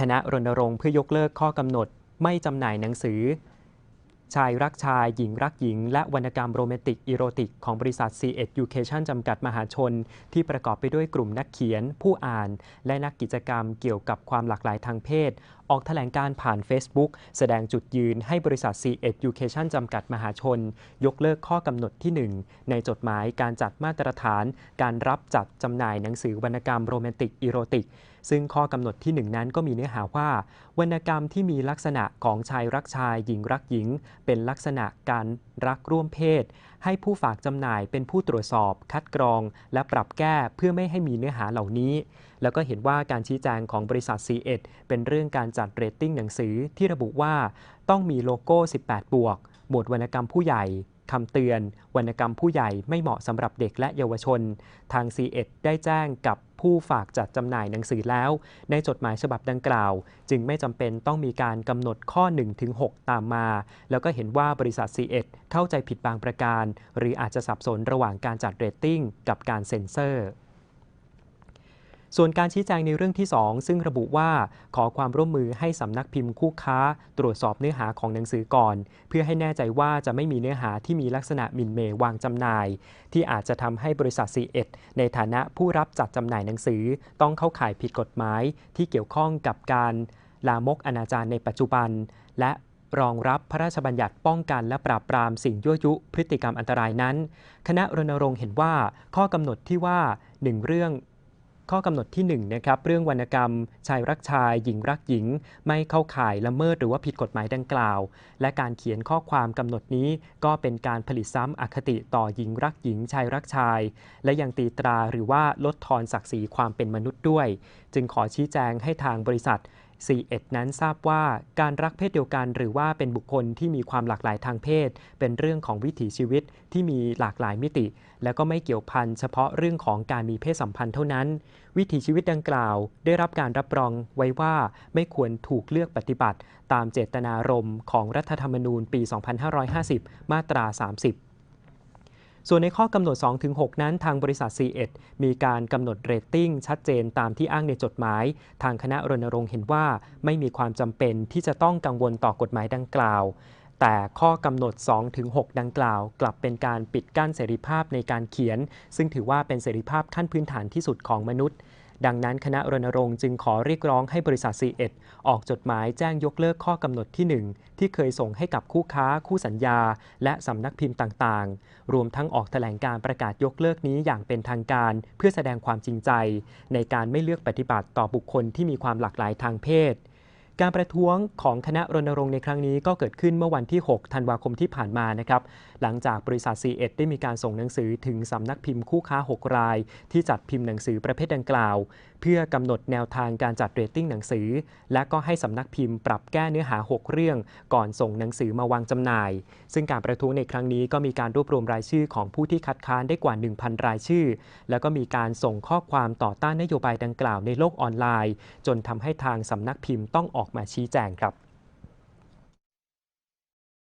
คณะรณรงค์เพื่อยกเลิกข้อกำหนดไม่จำหน่ายหนังสือ ชายรักชาย หญิงรักหญิง และวรรณกรรมโรแมนติก อีโรติก ของบริษัท C Education จำกัดมหาชน ที่ประกอบไปด้วยกลุ่มนักเขียน ผู้อ่าน และนักกิจกรรมเกี่ยวกับความหลากหลายทางเพศ ออกแถลงการผ่าน Facebook แสดงจุดยืนให้บริษัท C Education จำกัดมหาชน ยกเลิกข้อกำหนดที่ 1 ในจดหมายการจัดมาตรฐาน การรับจัดจำหน่ายหนังสือวรรณกรรมโรแมนติกอีโรติก ซึ่งข้อกำหนดที่ 1 นั้นก็มีเนื้อหาว่า วรรณกรรมที่มีลักษณะของชายรักชายหญิงรักหญิง เป็นลักษณะการรักร่วมเพศ ให้ผู้ฝากจำหน่ายเป็นผู้ตรวจสอบ คัดกรอง และปรับแก้เพื่อไม่ให้มีเนื้อหาเหล่านี้ แล้วก็เห็นว่าการชี้แจงของบริษัท C เอ็ดเป็นเรื่องการจัดเรตติ้งหนังสือที่ระบุว่า ต้องมีโลโก้ 18 บวก หมวดวรรณกรรมผู้ใหญ่ คำเตือน วรรณกรรมผู้ใหญ่ไม่เหมาะสำหรับเด็กและเยาวชน ทาง C เอ็ดได้แจ้งกับผู้ฝากจัดจำหน่ายหนังสือแล้ว ในจดหมายฉบับดังกล่าว จึงไม่จำเป็นต้องมีการกำหนดข้อ 1-6 ตามมา แล้วก็เห็นว่าบริษัท C เอ็ดเข้าใจผิดบางประการ หรืออาจจะสับสนระหว่างการจัดเรตติ้งกับการเซ็นเซอร์ ส่วนการชี้แจงในเรื่องที่ 2 ซึ่งระบุว่าขอความร่วมมือให้สำนักพิมพ์คู่ค้า ตรวจสอบเนื้อหาของหนังสือก่อน เพื่อให้แน่ใจว่าจะไม่มีเนื้อหาที่มีลักษณะมินเมวางจำหน่าย ที่อาจจะทำให้บริษัท C1 ในฐานะผู้รับจัดจำหน่ายหนังสือ ต้องเข้าข่ายผิดกฎหมาย ที่เกี่ยวข้องกับการลามกอนาจารในปัจจุบัน และรองรับพระราชบัญญัติป้องกันและปราบปรามสิ่งยั่วยุพฤติกรรมอันตรายนั้น คณะรณรงค์เห็นว่าข้อกำหนดที่ว่า 1 เรื่อง ข้อกำหนดที่1นะครับเรื่องวรรณกรรม ชายรักชาย หญิงรักหญิง ไม่เข้าข่ายละเมิดหรือว่าผิดกฎหมายดังกล่าว และการเขียนข้อความกำหนดนี้ ก็เป็นการผลิตซ้ำอคติต่อหญิงรักหญิง ชายรักชาย และยังตีตราหรือว่าลดทอนศักดิ์ศรีความเป็นมนุษย์ด้วย จึงขอชี้แจงให้ทางบริษัท C1 นั้นทราบว่าการรักเพศเดียวกัน หรือว่าเป็นบุคคลที่มีความหลากหลายทางเพศ เป็นเรื่องของวิถีชีวิตที่มีหลากหลายมิติ และก็ไม่เกี่ยวพันเฉพาะเรื่องของการมีเพศสัมพันธ์เท่านั้น วิถีชีวิตดังกล่าว ได้รับการรับรองไว้ว่าไม่ควรถูกเลือกปฏิบัติ ตามเจตนารมณ์ของรัฐธรรมนูญปี 2550 มาตรา 30 ส่วนในข้อกำหนด 2-6 นั้นทางบริษัท C1 มีการกำหนดเรตติ้งชัดเจนตามที่อ้างในจดหมาย ทางคณะรณรงค์เห็นว่าไม่มีความจำเป็นที่จะต้องกังวลต่อกฎหมายดังกล่าว แต่ข้อกำหนด 2-6 ดังกล่าว กลับเป็นการปิดกั้นเสรีภาพในการเขียน ซึ่งถือว่าเป็นเสรีภาพขั้นพื้นฐานที่สุดของมนุษย์ ดังนั้นคณะรณรงค์จึงขอเรียกร้องให้บริษัท C1 ออกจดหมายแจ้งยกเลิกข้อกำหนดที่ 1 ที่เคยส่งให้กับคู่ค้า คู่สัญญา และสำนักพิมพ์ต่างๆ รวมทั้งออกแถลงการประกาศยกเลิกนี้อย่างเป็นทางการ เพื่อแสดงความจริงใจ ในการไม่เลือกปฏิบัติต่อบุคคลที่มีความหลากหลายทางเพศ การประท้วงของคณะรณรงค์ในครั้งนี้ก็เกิดขึ้นเมื่อวันที่ 6 ธันวาคมที่ผ่านมานะครับ หลังจากบริษัท C1 ได้มีการส่งหนังสือถึงสำนักพิมพ์คู่ค้า 6 ราย ที่จัดพิมพ์หนังสือประเภทดังกล่าวเพื่อกำหนดแนวทางการจัดเรตติ้งหนังสือ และก็ให้สำนักพิมพ์ปรับแก้เนื้อหา 6 เรื่อง ก่อนส่งหนังสือมาวางจำหน่าย ซึ่งการประท้วงในครั้งนี้ก็มีการรวบรวมรายชื่อของผู้ที่คัดค้านได้กว่า 1,000 รายชื่อ แล้วก็มีการส่งข้อความต่อต้านนโยบายดังกล่าวในโลกออนไลน์ จนทำให้ทางสำนักพิมพ์ต้องออกมาชี้แจงครับ